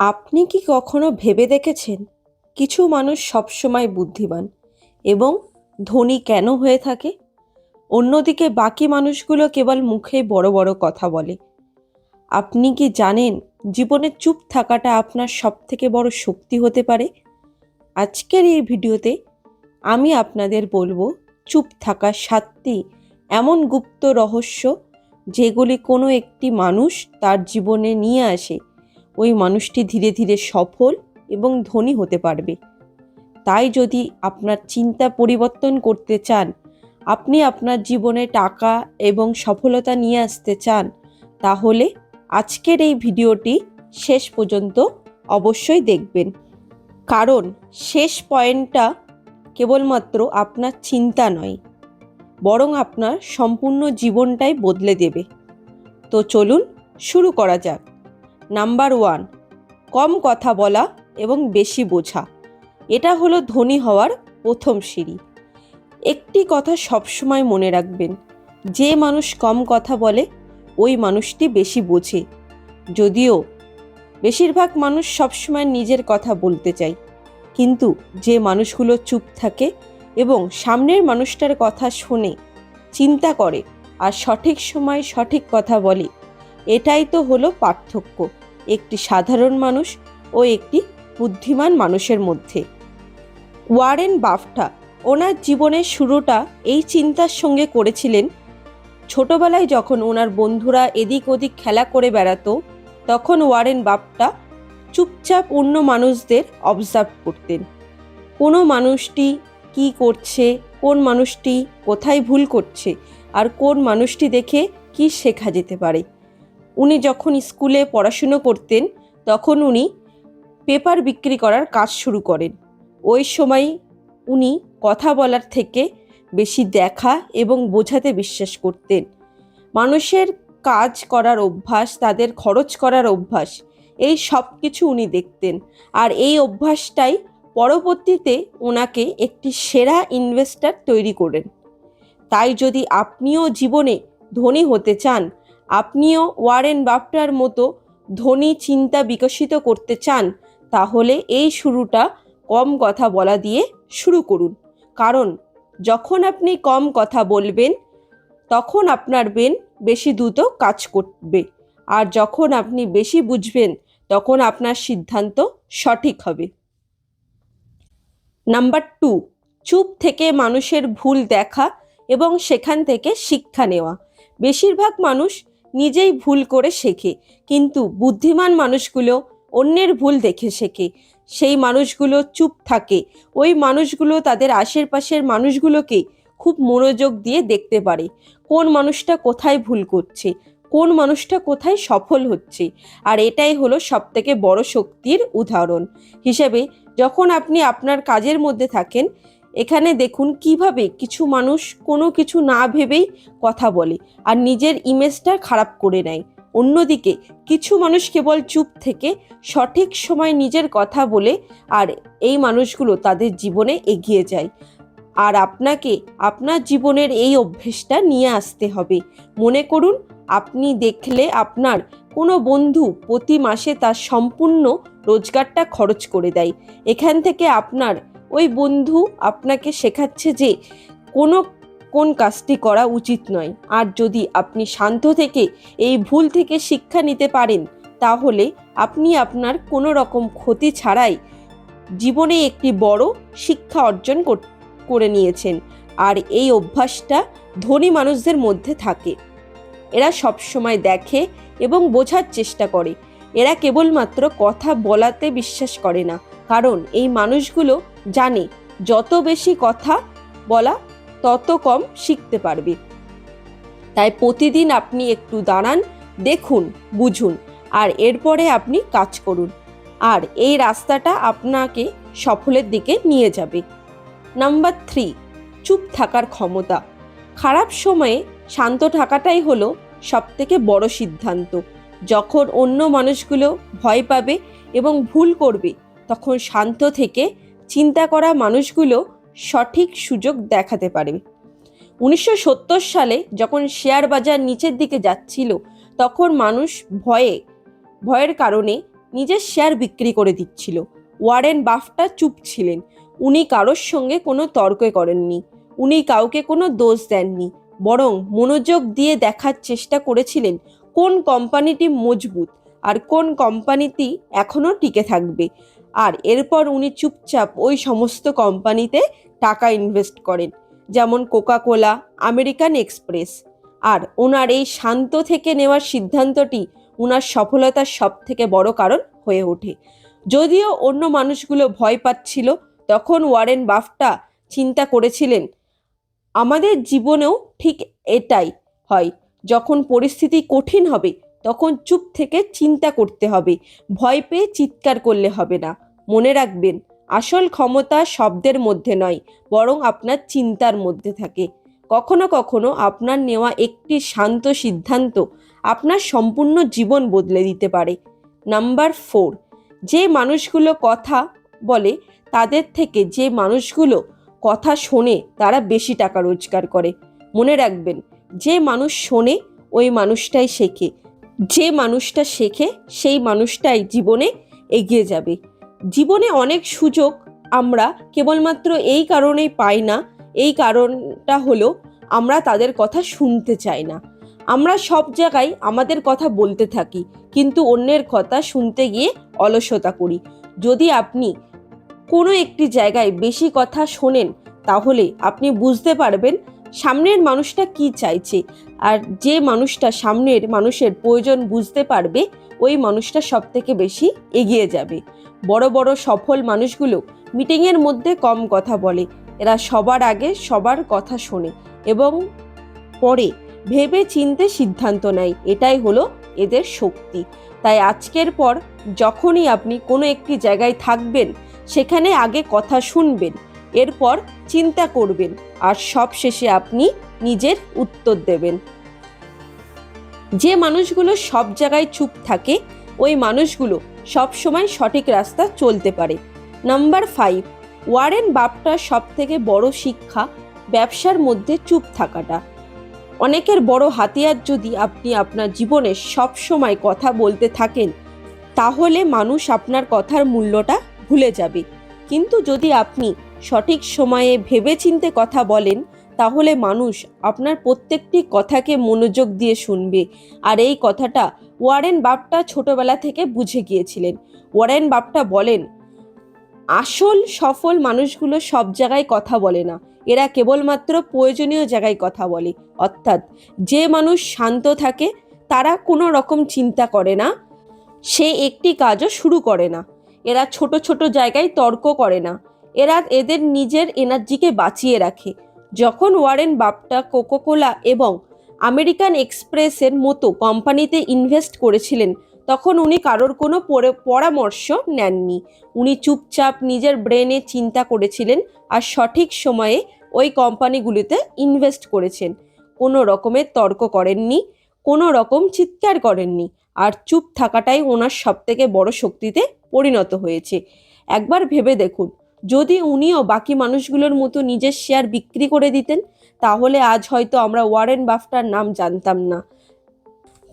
আপনি কি কখনো ভেবে দেখেছেন কিছু মানুষ সবসময় বুদ্ধিমান এবং ধনী কেন হয়ে থাকে? অন্যদিকে বাকি মানুষগুলো কেবল মুখে বড় বড় কথা বলে। আপনি কি জানেন জীবনে চুপ থাকাটা আপনার সবথেকে বড় শক্তি হতে পারে? আজকের এই ভিডিওতে আমি আপনাদের বলব, চুপ থাকার সাতটি এমন গুপ্ত রহস্য যেগুলি কোনো একটি মানুষ তার জীবনে নিয়ে আসে ওই মানুষটি ধীরে ধীরে সফল এবং ধনী হতে পারবে। তাই যদি আপনার চিন্তা পরিবর্তন করতে চান, আপনি আপনার জীবনে টাকা এবং সফলতা নিয়ে আসতে চান, তাহলে আজকের এই ভিডিওটি শেষ পর্যন্ত অবশ্যই দেখবেন। কারণ শেষ পয়েন্টটা কেবলমাত্র আপনার চিন্তা নয়, বরং আপনার সম্পূর্ণ জীবনটাই বদলে দেবে। তো চলুন শুরু করা যাক। নাম্বার ওয়ান, কম কথা বলা এবং বেশি বোঝা। এটা হলো ধনী হওয়ার প্রথম সিঁড়ি। একটি কথা সবসময় মনে রাখবেন, যে মানুষ কম কথা বলে, ওই মানুষটি বেশি বোঝে। যদিও বেশিরভাগ মানুষ সবসময় নিজের কথা বলতে চায়, কিন্তু যে মানুষগুলো চুপ থাকে এবং সামনের মানুষটার কথা শোনে, চিন্তা করে আর সঠিক সময় সঠিক কথা বলে, এটাই তো হলো পার্থক্য। একটি সাধারণ মানুষ ও একটি বুদ্ধিমান মানুষের মধ্যে। ওয়ারেন বাফটা ওনার জীবনের শুরুটা এই চিন্তার সঙ্গে করেছিলেন। ছোটবেলায় যখন ওনার বন্ধুরা এদিক ওদিক খেলা করে বেড়াতো, তখন ওয়ারেন বাফটা চুপচাপ অন্য মানুষদের অবজার্ভ করতেন। কোনো মানুষটি কি করছে, কোন মানুষটি কোথায় ভুল করছে, আর কোন মানুষটি দেখে কি শেখা যেতে পারে। উনি যখন স্কুলে পড়াশুনো করতেন, তখন উনি পেপার বিক্রি করার কাজ শুরু করেন। ওই সময় উনি কথা বলার থেকে বেশি দেখা এবং বোঝাতে বিশ্বাস করতেন। মানুষের কাজ করার অভ্যাস, তাদের খরচ করার অভ্যাস, এই সব কিছু উনি দেখতেন। আর এই অভ্যাসটাই পরবর্তীতে ওনাকে একটি সেরা ইনভেস্টার তৈরি করেন। তাই যদি আপনিও জীবনে ধনী হতে চান আপনিও ওয়ারেন বাফটার মতো ধনী চিন্তা বিকশিত করতে চান, তাহলে এই শুরুটা কম কথা বলা দিয়ে শুরু করুন। কারণ, যখন আপনি কম কথা বলবেন, তখন আপনার ব্রেন বেশি দ্রুত কাজ করবে। আর যখন আপনি বেশি বুঝবেন, তখন আপনার সিদ্ধান্ত সঠিক হবে। নাম্বার টু, চুপ থেকে মানুষের ভুল দেখা এবং সেখান থেকে শিক্ষা নেওয়া। বেশিরভাগ মানুষ নিজেই ভুল করে শেখে। কিন্তু বুদ্ধিমান মানুষগুলো অন্যের ভুল দেখে শেখে। সেই মানুষগুলো চুপ থাকে। ওই মানুষগুলো তাদের আশেপাশের মানুষগুলোকে খুব মনোযোগ দিয়ে দেখতে পারে। কোন মানুষটা কোথায় ভুল করছে? কোন মানুষটা কোথায় সফল হচ্ছে? আর এটাই হলো সবথেকে বড় শক্তির উদাহরণ। হিসেবে যখন আপনি আপনার কাজের মধ্যে থাকেন এখানে দেখুন কীভাবে কিছু মানুষ কোনো কিছু না ভেবেই কথা বলে আর নিজের ইমেজটা খারাপ করে নেয়। অন্যদিকে কিছু মানুষ কেবল চুপ থেকে সঠিক সময় নিজের কথা বলে আর এই মানুষগুলো তাদের জীবনে এগিয়ে যায়। আর আপনাকে আপনার জীবনের এই অভ্যেসটা নিয়ে আসতে হবে। মনে করুন, আপনি দেখলে আপনার কোনো বন্ধু প্রতি মাসে তার সম্পূর্ণ রোজগারটা খরচ করে দেয়। এখান থেকে আপনার ওই বন্ধু আপনাকে শেখাচ্ছে যে কোনো, কোন কাজটি করা উচিত নয়। আর যদি আপনি শান্ত থেকে এই ভুল থেকে শিক্ষা নিতে পারেন, তাহলে আপনি আপনার কোনো রকম ক্ষতি ছাড়াই জীবনে একটি বড় শিক্ষা অর্জন করে নিয়েছেন। আর এই অভ্যাসটা ধনী মানুষদের মধ্যে থাকে। এরা সবসময় দেখে এবং বোঝার চেষ্টা করে। এরা কেবলমাত্র কথা বলাতে বিশ্বাস করে না। কারণ এই মানুষগুলো জানে, যত বেশি কথা বলা, তত কম শিখতে পারবে। তাই প্রতিদিন আপনি একটু দাঁড়ান, দেখুন, বুঝুন, আর এরপরে আপনি কাজ করুন। আর এই রাস্তাটা আপনাকে সফলের দিকে নিয়ে যাবে। নাম্বার থ্রি, চুপ থাকার ক্ষমতা। খারাপ সময়ে শান্ত থাকাটাই হলো সবথেকে বড় সিদ্ধান্ত। যখন অন্য মানুষগুলো ভয় পাবে এবং ভুল করবে তখন শান্ত থেকে চিন্তা করা মানুষগুলো সঠিক সুযোগ দেখাতে পারে। উনিশশো সত্তর সালে যখন শেয়ার বাজার নিচের দিকে যাচ্ছিল, তখন মানুষ ভয়ে, ভয়ের কারণে নিজের শেয়ার বিক্রি করে দিচ্ছিল। ওয়ারেন বাফটা চুপ ছিলেন। উনি কারোর সঙ্গে কোনো তর্ক করেননি। উনি কাউকে কোনো দোষ দেননি। বরং মনোযোগ দিয়ে দেখার চেষ্টা করেছিলেন কোন কোম্পানিটি মজবুত আর কোন কোম্পানিটি এখনও টিকে থাকবে। আর এরপর উনি চুপচাপ ওই সমস্ত কোম্পানিতে টাকা ইনভেস্ট করেন, যেমন কোকা কোলা আমেরিকান এক্সপ্রেস আর ওনার এই শান্ত থেকে নেওয়ার সিদ্ধান্তটি ওনার সফলতার সব থেকে বড় কারণ হয়ে ওঠে। যদিও অন্য মানুষগুলো ভয় পাচ্ছিল, তখন ওয়ারেন বাফটা চিন্তা করেছিলেন, আমাদের জীবনেও ঠিক এটাই হয়, যখন পরিস্থিতি কঠিন হবে তখন চুপ থেকে চিন্তা করতে হবে। ভয় পেয়ে চিৎকার করলে হবে না। মনে রাখবেন, আসল ক্ষমতা শব্দের মধ্যে নয়, বরং আপনার চিন্তার মধ্যে থাকে। কখনো কখনো আপনার নেওয়া একটি শান্ত সিদ্ধান্ত আপনার সম্পূর্ণ জীবন বদলে দিতে পারে। নাম্বার ফোর, যে মানুষগুলো কথা বলে, তাদের থেকে যে মানুষগুলো কথা শোনে, তারা বেশি টাকা রোজগার করে। মনে রাখবেন, যে মানুষ শোনে, ওই মানুষটাই শেখে। যে মানুষটা শেখে, সেই মানুষটাই জীবনে এগিয়ে যাবে। জীবনে অনেক সুযোগ আমরা কেবলমাত্র এই কারণেই পাই না, এই কারণটা হলো আমরা তাদের কথা শুনতে চাই না। আমরা সব জায়গায় আমাদের কথা বলতে থাকি, কিন্তু অন্যের কথা শুনতে গিয়ে অলসতা করি। যদি আপনি কোনো একটি জায়গায় বেশি কথা শোনেন, তাহলে আপনি বুঝতে পারবেন সামনের মানুষটা কি চাইছে? আর যে মানুষটা সামনের মানুষের প্রয়োজন বুঝতে পারবে, ওই মানুষটা সব থেকে বেশি এগিয়ে যাবে। বড় বড় সফল মানুষগুলো মিটিংয়ের মধ্যে কম কথা বলে। এরা সবার আগে সবার কথা শোনে এবং পরে ভেবে চিনতে সিদ্ধান্ত নেয়। এটাই হলো এদের শক্তি। তাই আজকের পর যখনই আপনি কোনো একটি জায়গায় থাকবেন, সেখানে আগে কথা শুনবেন। এরপর চিন্তা করবেন আর সব শেষে আপনি নিজের উত্তর দেবেন। যে মানুষগুলো সব জায়গায় চুপ থাকে, ওই মানুষগুলো সব সময় সঠিক রাস্তা চলতে পারে। নাম্বার ফাইভ, ওয়ারেন বাপটার সব থেকে বড় শিক্ষা ব্যবসার মধ্যে চুপ থাকাটা। অনেকের বড় হাতিয়ার যদি আপনি আপনার জীবনে সব সময় কথা বলতে থাকেন, তাহলে মানুষ আপনার কথার মূল্যটা ভুলে যাবে। কিন্তু যদি আপনি সঠিক সময়ে ভেবেচিন্তে কথা বলেন, তাহলে মানুষ আপনার প্রত্যেকটি কথাকে মনোযোগ দিয়ে শুনবে। আর এই কথাটা ওয়ারেন বাপটা ছোটবেলা থেকে বুঝে গিয়েছিলেন। ওয়ারেন বাপটা বলেন, আসল সফল মানুষগুলো সব জায়গায় কথা বলে না। এরা কেবলমাত্র প্রয়োজনীয় জায়গায় কথা বলে। অর্থাৎ যে মানুষ শান্ত থাকে, তারা কোনো রকম চিন্তা করে না। সে একটি কাজও শুরু করে না। এরা ছোট ছোট জায়গায় তর্ক করে না। এরা এদের নিজের এনার্জিকে বাঁচিয়ে রাখে। যখন ওয়ারেন বাপটা কোকোকোলা এবং আমেরিকান এক্সপ্রেসের মতো কোম্পানিতে ইনভেস্ট করেছিলেন, তখন উনি কারোর কোনো পরামর্শ নেননি। উনি চুপচাপ নিজের ব্রেনে চিন্তা করেছিলেন আর সঠিক সময়ে ওই কোম্পানিগুলিতে ইনভেস্ট করেছেন। কোনো রকমের তর্ক করেননি, কোনো রকম চিৎকার করেননি। আর চুপ থাকাটাই ওনার সবথেকে বড় শক্তিতে পরিণত হয়েছে। একবার ভেবে দেখুন, যদি উনিও বাকি মানুষগুলোর মতো নিজের শেয়ার বিক্রি করে দিতেন, তাহলে আজ হয়তো আমরা ওয়ারেন বাফটার নাম জানতাম না।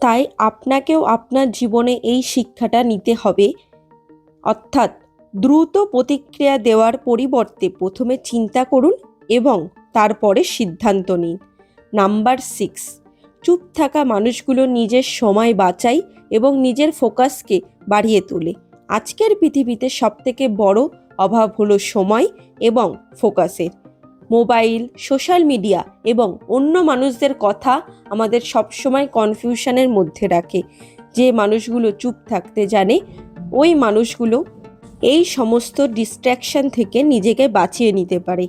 তাই আপনাকেও আপনার জীবনে এই শিক্ষাটা নিতে হবে। অর্থাৎ দ্রুত প্রতিক্রিয়া দেওয়ার পরিবর্তে প্রথমে চিন্তা করুন এবং তারপরে সিদ্ধান্ত নিন। নাম্বার সিক্স, চুপ থাকা মানুষগুলো নিজের সময় বাঁচায় এবং নিজের ফোকাসকে বাড়িয়ে তোলে। আজকের পৃথিবীতে সবথেকে বড় অভাব হলো সময় এবং ফোকাসের। মোবাইল, সোশ্যাল মিডিয়া এবং অন্য মানুষদের কথা আমাদের সবসময় কনফিউশনের মধ্যে রাখে। যে মানুষগুলো চুপ থাকতে জানে, ওই মানুষগুলো এই সমস্ত ডিস্ট্র্যাকশন থেকে নিজেকে বাঁচিয়ে নিতে পারে।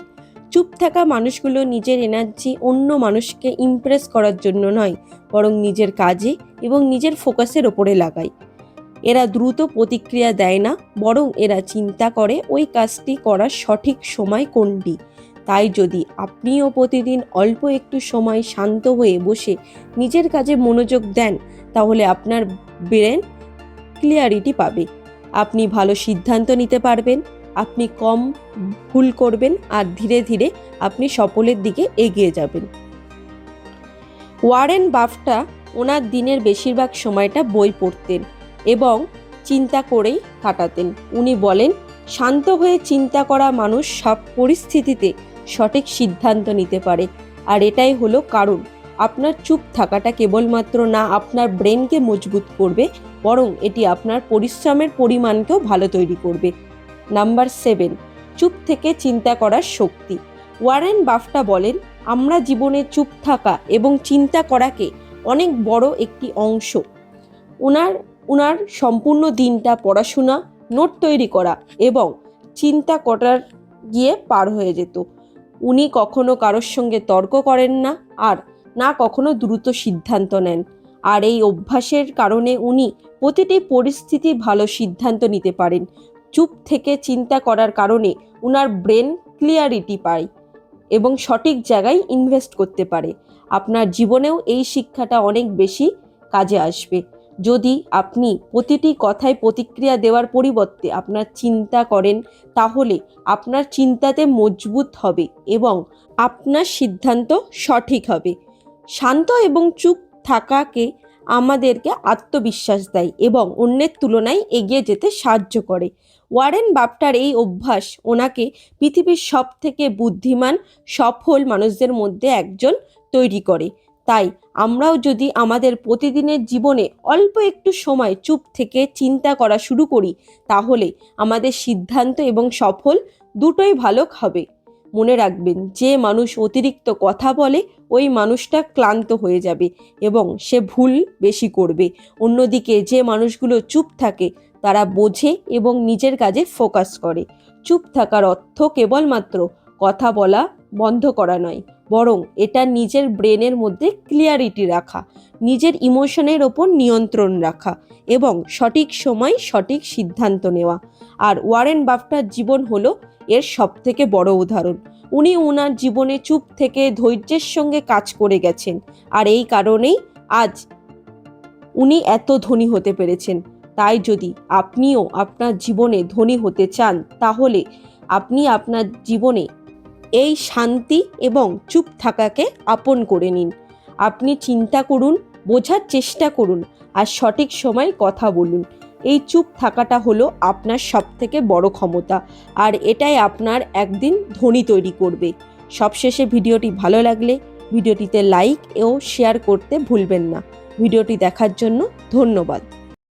চুপ থাকা মানুষগুলো নিজের এনার্জি অন্য মানুষকে ইমপ্রেস করার জন্য নয়, বরং নিজের কাজে এবং নিজের ফোকাসের ওপরে লাগায়। এরা দ্রুত প্রতিক্রিয়া দেয় না, বরং এরা চিন্তা করে ওই কাজটি করার সঠিক সময় কোনটি। তাই যদি আপনিও প্রতিদিন অল্প একটু সময় শান্ত হয়ে বসে নিজের কাজে মনোযোগ দেন, তাহলে আপনার ব্রেন ক্লিয়ারিটি পাবে। আপনি ভালো সিদ্ধান্ত নিতে পারবেন। আপনি কম ভুল করবেন আর ধীরে ধীরে আপনি সফলের দিকে এগিয়ে যাবেন। ওয়ারেন বাফটা ওনার দিনের বেশিরভাগ সময়টা বই পড়তেন এবং চিন্তা করেই কাটাতেন। উনি বলেন, শান্ত হয়ে চিন্তা করা মানুষ সব পরিস্থিতিতে সঠিক সিদ্ধান্ত নিতে পারে। আর এটাই হলো কারণ। আপনার চুপ থাকাটা কেবলমাত্র না, আপনার ব্রেনকে মজবুত করবে, বরং এটি আপনার পরিশ্রমের পরিমাণকেও ভালো তৈরি করবে। নাম্বার সেভেন, চুপ থেকে চিন্তা করার শক্তি। ওয়ারেন বাফটা বলেন, আমরা জীবনে চুপ থাকা এবং চিন্তা করাকে অনেক বড় একটি অংশ। ওনার ওনার সম্পূর্ণ দিনটা পড়াশোনা, নোট তৈরি করা এবং চিন্তা করার গিয়ে পার হয়ে যেত। উনি কখনো কারোর সঙ্গে তর্ক করেন না আর না কখনো দ্রুত সিদ্ধান্ত নেন। আর এই অভ্যাসের কারণে উনি প্রতিটি পরিস্থিতি ভালো সিদ্ধান্ত নিতে পারেন। চুপ থেকে চিন্তা করার কারণে উনার ব্রেন ক্লিয়ারিটি পায় এবং সঠিক জায়গায় ইনভেস্ট করতে পারে। আপনার জীবনেও এই শিক্ষাটা অনেক বেশি কাজে আসবে। যদি আপনি প্রতিটি কথায় প্রতিক্রিয়া দেওয়ার পরিবর্তে আপনার চিন্তা করেন, তাহলে আপনার চিন্তাতে মজবুত হবে এবং আপনার সিদ্ধান্ত সঠিক হবে। শান্ত এবং চুপ থাকাকে আমাদেরকে আত্মবিশ্বাস দেয় এবং অন্যের তুলনায় এগিয়ে যেতে সাহায্য করে। ওয়ারেন বাপটার এই অভ্যাস ওনাকে পৃথিবীর সব থেকে বুদ্ধিমান, সফল মানুষদের মধ্যে একজন তৈরি করে। তাই আমরাও যদি আমাদের প্রতিদিনের জীবনে অল্প একটু সময় চুপ থেকে চিন্তা করা শুরু করি, তাহলে আমাদের সিদ্ধান্ত এবং সফল দুটোই ভালো হবে। মনে রাখবেন, যে মানুষ অতিরিক্ত কথা বলে, ওই মানুষটা ক্লান্ত হয়ে যাবে এবং সে ভুল বেশি করবে। অন্যদিকে যে মানুষগুলো চুপ থাকে, তারা বোঝে এবং নিজের কাজে ফোকাস করে। চুপ থাকার অর্থ কেবলমাত্র কথা বলা বন্ধ করা নয়। বরং এটা নিজের ব্রেনের মধ্যে ক্লিয়ারিটি রাখা, নিজের ইমোশনের ওপর নিয়ন্ত্রণ রাখা এবং সঠিক সময় সঠিক সিদ্ধান্ত নেওয়া। আর ওয়ারেন বাফটার জীবন হলো এর সব থেকে বড় উদাহরণ। উনি ওনার জীবনে চুপ থেকে ধৈর্যের সঙ্গে কাজ করে গেছেন আর এই কারণেই আজ উনি এত ধনী হতে পেরেছেন। তাই যদি আপনিও আপনার জীবনে ধনী হতে চান, তাহলে আপনি আপনার জীবনে এই শান্তি এবং চুপ থাকাকে আপন করে নিন। আপনি চিন্তা করুন, বোঝার চেষ্টা করুন আর সঠিক সময় কথা বলুন। এই চুপ থাকাটা হলো আপনার সব থেকে বড় ক্ষমতা আর এটাই আপনার একদিন ধনী তৈরি করবে। সবশেষে ভিডিওটি ভালো লাগলে ভিডিওটিতে লাইক ও শেয়ার করতে ভুলবেন না। ভিডিওটি দেখার জন্য ধন্যবাদ।